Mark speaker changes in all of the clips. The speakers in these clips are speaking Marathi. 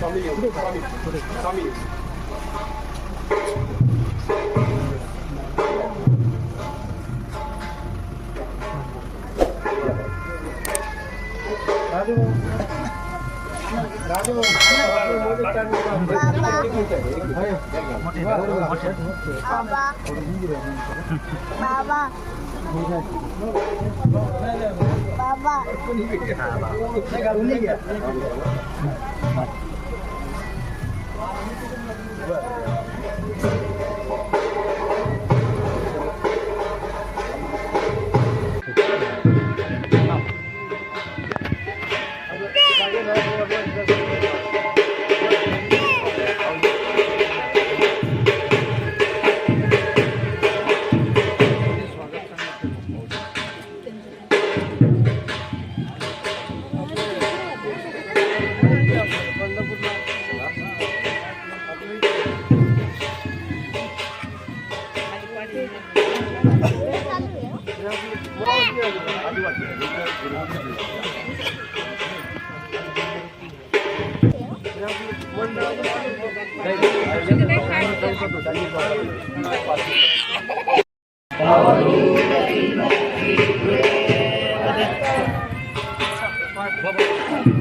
Speaker 1: 上
Speaker 2: 面
Speaker 1: 有，上面有，上面有。来，这
Speaker 2: 边。
Speaker 1: बाबा बाबा बाबा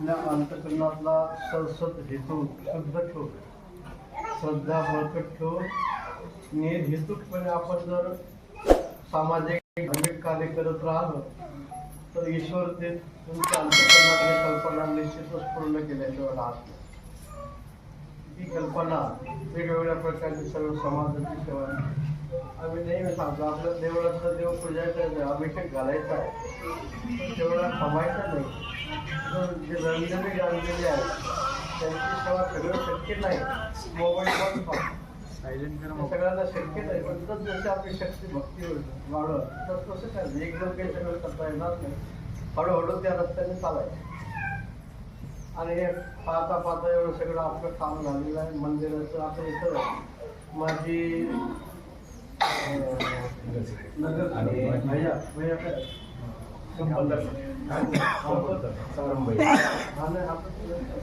Speaker 2: आपल्या अंतकरणातला सरसत हेतू शुद्ध ठेव. श्रद्धा बळकट ठेवून हेतुकपणे आपण जर सामाजिक धार्मिक कार्य करत राहिलो तर ईश्वर ते तुमच्या अंतकरणातली कल्पना निश्चितच पूर्ण केल्याशिवाय राहत नाही. ती कल्पना वेगवेगळ्या प्रकारची सर्व समाजाची सेवा आहे. आम्ही नेहमी सांगतो आपल्या देवळातलं देव पूजायचं अभिषेक घालायचा आहे. तेवढा कमायचा नाही. तर जे रंजने गांधलेले आहेत त्यांची सेवा सगळं शक्य नाही. मोबाईल पण सगळ्यांना शक्य नाही. पण तस जशी आपली शक्ती भक्ती वाढत तर तसं काय एकदम काही सगळं करता येणार नाही. हळूहळू त्या रस्त्याने चालायचं. आणि हे पाहता पाहता एवढं सगळं आपलं काम झालेलं आहे. मंदिराचं आता इथं माझी अं, नगर भैया. भैया काय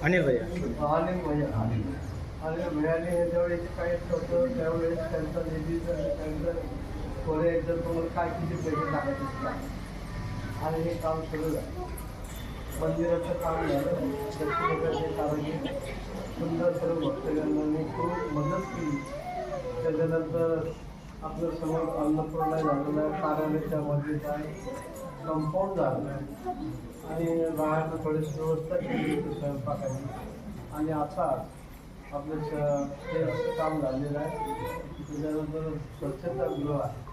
Speaker 3: अनिल भैया
Speaker 2: अनिल भैया अनिल भैयाने ज्यावेळेस काय होतं त्यावेळेस त्यांचा निधी त्यांचं थोडे जर तुम्हाला काय किती पैसे टाकायचे आणि हे काम सुरू झालं. मंदिराचं काम झालं. दक्षिणेकडचे कारागीर सुंदर सर्व भक्तगणांनी खूप मदत केली. त्याच्यानंतर आपलं समोर अन्नपूर्णा झालेलं आहे कार्यालयाच्या मध्ये आहे कंपाऊंड झालं आहे. आणि बाहेरनं थोडीशी व्यवस्था केली होती स्वयंपाकाची. आणि आता आपलं श- हे काम झालेलं आहे. त्याच्यानंतर स्वच्छता गृह आहे.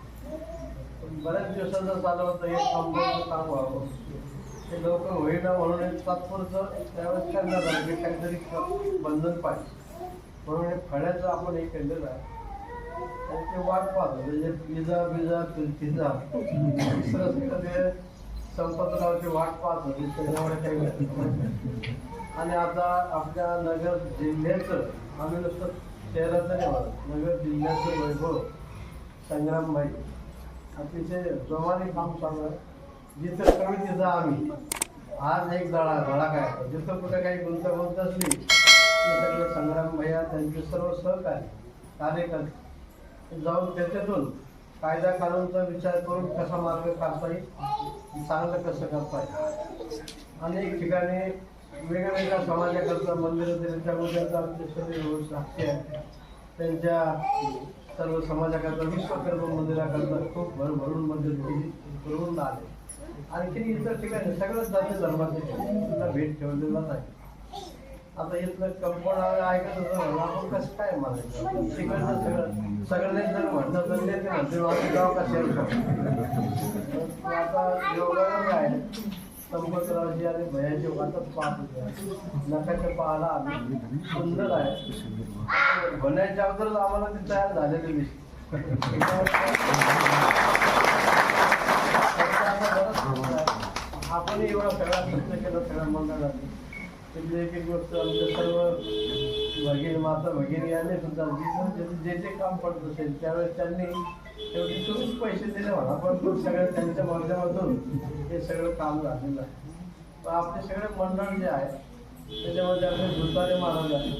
Speaker 2: बऱ्याच दिवसाचं चालू होतं हे कंपाऊंडचं काम व्हावं ते लवकर होईना म्हणून एक तात्पुरतं त्यावेळेस करण्यात आलं काहीतरी बंधन पाहिजे. म्हणून हे फळ्याचं आपण हे केलेलं आहे. ते वाट पाहतो. म्हणजे पिझ्झा बिझा तिजा दुसरं ते संपतरावची वाट पाहत होती त्याच्यामुळे काही आणि आता आपल्या नगर जिल्ह्याचं आम्ही नुसतं शहराचं नाही म्हणत नगर जिल्ह्याचं वैभव संग्रामभाई अतिशय जोमाने काम चालू जिथं कमी तिथं आम्ही. आज एक धडा धडा काय? जिथं कुठं काही गुंतागुंत असली ते सगळे संग्राम भैया त्यांचे सर्व सहकार्य कार्यकर्ते. जाऊन त्याच्यातून कायदा कानूनचा विचार करून कसा मार्ग काढता येईल? चांगलं कसं करता येईल? अनेक ठिकाणी वेगवेगळ्या समाजाकरता मंदिरं त्यांच्यामध्ये उद्याचा आमचे सगळे साक्षी त्यांच्या सर्व समाजाकरता विश्वकर्म मंदिराकरता खूप भरभरून मंदिर भरून करून आले. आणखी इतर ठिकाणी सगळ्याच जाती धर्माचे. भेट ठेवलेला नाही आता इथलं कंपाऊंड ऐकत होतो म्हणलं, आपण कसं काय मला तिकडचं सगळं सगळ्यांनी जर म्हटलं तर ते म्हणते गाव का आता योगायोग आहे. संपतरावजी आणि भयाजी वाटत पाहत होते. नकाशा पाहायला आम्ही सुंदर आहे. होण्याच्या अगोदरच आम्हाला ते तयार झालेले दिसते आपण एवढा सगळा प्रश्न केला सगळ्या मंडळात तिथली एक एक गोष्ट आमच्या सर्व भगिनी माता भगिनी आले सुद्धा. जिथून जे जे काम पडत असेल त्यावेळेस त्यांनी शेवटी तुम्हीच पैसे दिले म्हणा पण सगळं त्यांच्या माध्यमातून हे सगळं काम झालेलं आहे. पण आपले सगळे मंडळ जे आहे त्याच्यामध्ये आपले दुतारे महाराज आहे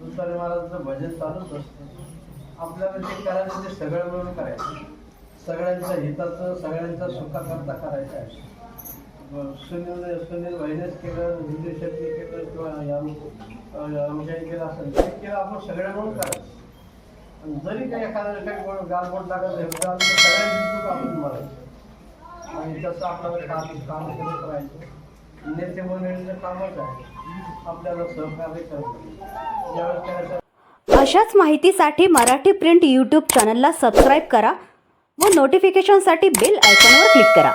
Speaker 2: दुतारे महाराजांचं भजन चालूच असतं. आपल्याला जे करायचं ते सगळं मिळून करायचं. सगळ्यांच्या हिताचं सगळ्यांच्या सुखाकरता करायचं आहे. सुनील सुनील भाईनेच केलं हिंदू शेट्टी केलं किंवा आमच्याने केलं असेल ते केलं आपण सगळ्या मिळून करायचं जरी काही एखाद्या काही गालबोट लागत हे तर आमच्या सगळ्यांची चूक आपण मारायचं. आणि त्याचं आपल्याला काम काम करत राहायचं नेते मंडळीचं कामच आहे. आपल्याला सहकार्य करतो ज्यावेळेस करायचं
Speaker 4: अशाच माहितीसाठी मराठी प्रिंट यूट्यूब चॅनलला सबस्क्राईब करा व नोटिफिकेशनसाठी बेल आयकॉनवर क्लिक करा.